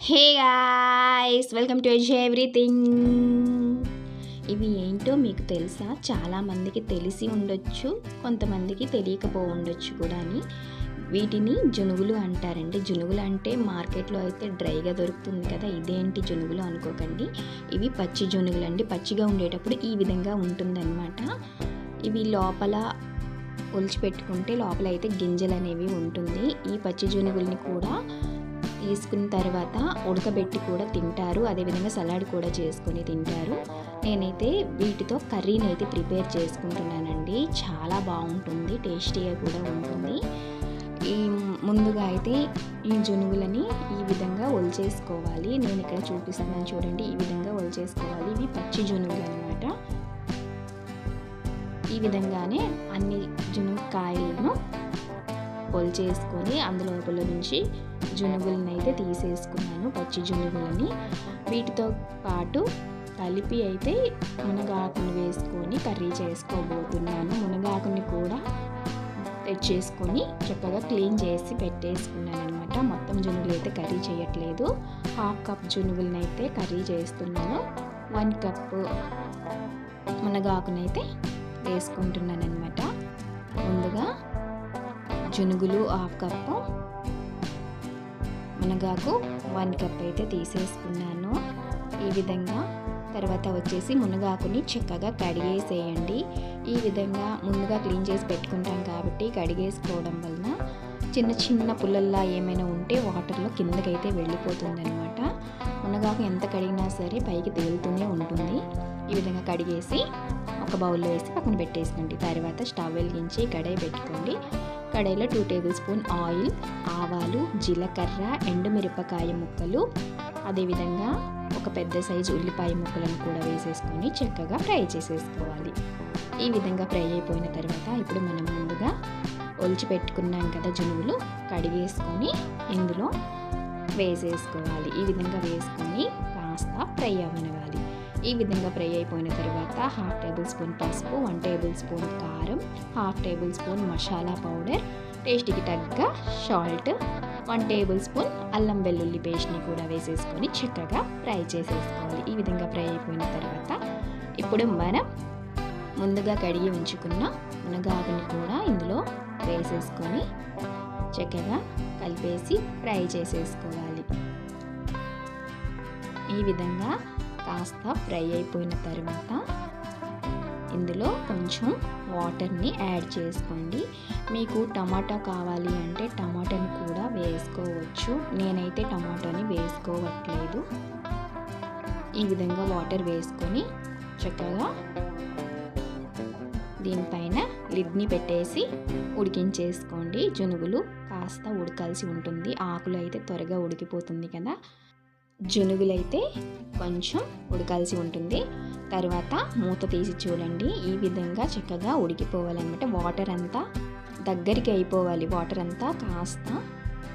Hey guys welcome to EZ everything. ఇవి ఏంటో మీకు తెలుసా? చాలామందికి తెలిసి ఉండొచ్చు కొంతమందికి తెలియకపో ఉండొచ్చు కూడా అని వీటిని జునుగులు అంటారండి. జునుగులు అంటే మార్కెట్లో అయితే డ్రైగా దొరుకుతుంది కదా ఇదేంటి జునుగులు అనుకోకండి. ఇవి పచ్చి జునుగులు అండి పచ్చిగా ఉండేటప్పుడు ఈ విధంగా ఉంటుందన్నమాట. ఇవి లోపల ఒలిచి పెట్టుకుంటే లోపల అయితే గింజలు అనేవి ఉంటుంది. ఈ పచ్చి జునుగుల్ని కూడా తీసుకున్న తర్వాత ఉడకబెట్టి కూడా తింటారు. అదేవిధంగా సలాడ్ కూడా చేసుకొని తింటారు. నేనైతే వీటితో కర్రీని అయితే ప్రిపేర్ చేసుకుంటున్నానండి. చాలా బాగుంటుంది. టేస్టీగా కూడా ఉంటుంది. ఈ ముందుగా అయితే ఈ జునుగులని ఈ విధంగా ఒలిచేసుకోవాలి. నేను ఇక్కడ చూపిస్తున్నాను చూడండి. ఈ విధంగా ఒలిచేసుకోవాలి. ఇవి పచ్చి జునుగులు అనమాట ఈ విధంగానే అన్ని జునుగు కాయలను పొలిచేసుకొని అందులోపల నుంచి జునుగులను అయితే తీసేసుకున్నాను పచ్చి జునుగులని వీటితో పాటు కలిపి అయితే మునగాకుని వేసుకొని కర్రీ చేసుకోబోతున్నాను. మునగాకుని కూడా తెచ్చేసుకొని చక్కగా క్లీన్ చేసి పెట్టేసుకున్నాను అనమాట మొత్తం జునుగులు అయితే కర్రీ చేయట్లేదు. హాఫ్ కప్ జునుగులను అయితే కర్రీ చేస్తున్నాను. వన్ కప్ మునగాకునైతే వేసుకుంటున్నాను అనమాట ముందుగా జునుగులు హాఫ్ కప్పు. మునగాకు వన్ కప్ అయితే తీసేసుకున్నాను. ఈ విధంగా తర్వాత వచ్చేసి మునగాకుని చక్కగా కడిగేసేయండి. ఈ విధంగా ముందుగా క్లీన్ చేసి పెట్టుకుంటాం కాబట్టి కడిగేసుకోవడం వలన చిన్న చిన్న పుల్లల్లా ఏమైనా ఉంటే వాటర్లో కిందకైతే వెళ్ళిపోతుంది అనమాట మునగాకు ఎంత కడిగినా సరే పైకి తేలుతూనే ఉంటుంది. ఈ విధంగా కడిగేసి ఒక బౌల్లో వేసి పక్కన పెట్టేసుకోండి. తర్వాత స్టవ్ వెలిగించి కడాయి పెట్టుకోండి. కడాయిలో టూ టేబుల్ స్పూన్ ఆయిల్ ఆవాలు జీలకర్ర ఎండుమిరపకాయ ముక్కలు. అదేవిధంగా ఒక పెద్ద సైజు ఉల్లిపాయ ముక్కలను కూడా వేసేసుకొని చక్కగా ఫ్రై చేసేసుకోవాలి. ఈ విధంగా ఫ్రై అయిపోయిన తర్వాత ఇప్పుడు మనం ముందుగా ఒలిచి పెట్టుకున్నాం కదా జునువులు కడిగేసుకొని ఇందులో వేసేసుకోవాలి. ఈ విధంగా వేసుకొని కాస్త ఫ్రై అవ్వనివ్వాలి ఈ విధంగా ఫ్రై అయిపోయిన తర్వాత హాఫ్ టేబుల్ స్పూన్ పసుపు వన్ టేబుల్ స్పూన్ కారం half tablespoon masala powder టేస్ట్కి తగ్గ సాల్ట్ వన్ టేబుల్ స్పూన్ అల్లం వెల్లుల్లి పేస్ట్ని కూడా వేసేసుకొని చక్కగా ఫ్రై చేసేసుకోవాలి. ఈ విధంగా ఫ్రై అయిపోయిన తర్వాత ఇప్పుడు మనం ముందుగా కడిగి ఉంచుకున్న మునగాకుని కూడా ఇందులో వేసేసుకొని చక్కగా కలిపేసి ఫ్రై చేసేసుకోవాలి. ఈ విధంగా కాస్త ఫ్రై అయిపోయిన తర్వాత ఇందులో కొంచెం వాటర్ని యాడ్ చేసుకోండి. మీకు టమాటా కావాలి అంటే టమాటాని కూడా వేసుకోవచ్చు. నేనైతే టమాటాని వేసుకోవట్లేదు. ఈ విధంగా వాటర్ వేసుకొని చక్కగా దీనిపైన లిడ్ని పెట్టేసి ఉడికించేసుకోండి. జునుగులు కాస్త ఉడకాల్సి ఉంటుంది. ఆకులు అయితే త్వరగా ఉడికిపోతుంది కదా. జనుగులైతే అయితే కొంచెం ఉడకాల్సి ఉంటుంది. తర్వాత మూత తీసి చూడండి. ఈ విధంగా చక్కగా ఉడికిపోవాలన్నమాట. వాటర్ అంతా దగ్గరికి అయిపోవాలి. వాటర్ అంతా కాస్త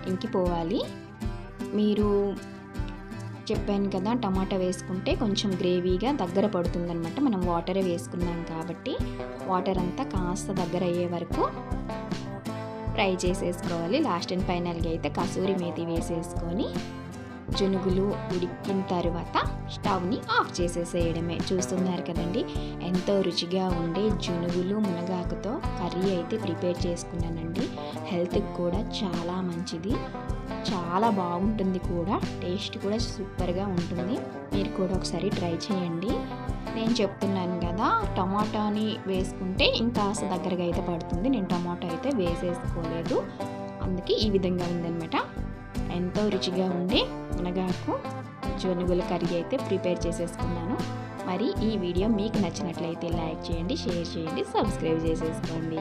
ఇంకిపోవాలి. మీరు చెప్పాను కదా టమాటా వేసుకుంటే కొంచెం గ్రేవీగా దగ్గర పడుతుందనమాట మనం వాటరే వేసుకున్నాం కాబట్టి వాటర్ అంతా కాస్త దగ్గర అయ్యే వరకు ఫ్రై చేసేసుకోవాలి. లాస్ట్ అండ్ ఫైనల్గా అయితే కసూరి మేతి వేసేసుకొని జనుగులు ఉడికిన తర్వాత స్టవ్ని ఆఫ్ చేసేసేయడమే. చూస్తున్నారు కదండి ఎంతో రుచిగా ఉండే జనుగులు మునగాకుతో కర్రీ అయితే ప్రిపేర్ చేసుకున్నానండి. హెల్త్కి కూడా చాలా మంచిది. చాలా బాగుంటుంది కూడా. టేస్ట్ కూడా సూపర్గా ఉంటుంది. మీరు కూడా ఒకసారి ట్రై చేయండి. నేను చెప్తున్నాను కదా టమాటాని వేసుకుంటే ఇంకా దగ్గరగా అయితే పడుతుంది. నేను టమాటా అయితే వేసేసుకోలేదు. అందుకే ఈ విధంగా ఉందన్నమాట. ఎంతో రుచిగా ఉండే మునగాకు జోనుగుల కర్రీ అయితే ప్రిపేర్ చేసేసుకున్నాను. మరి ఈ వీడియో మీకు నచ్చినట్లయితే లైక్ చేయండి షేర్ చేయండి సబ్స్క్రైబ్ చేసేసుకోండి.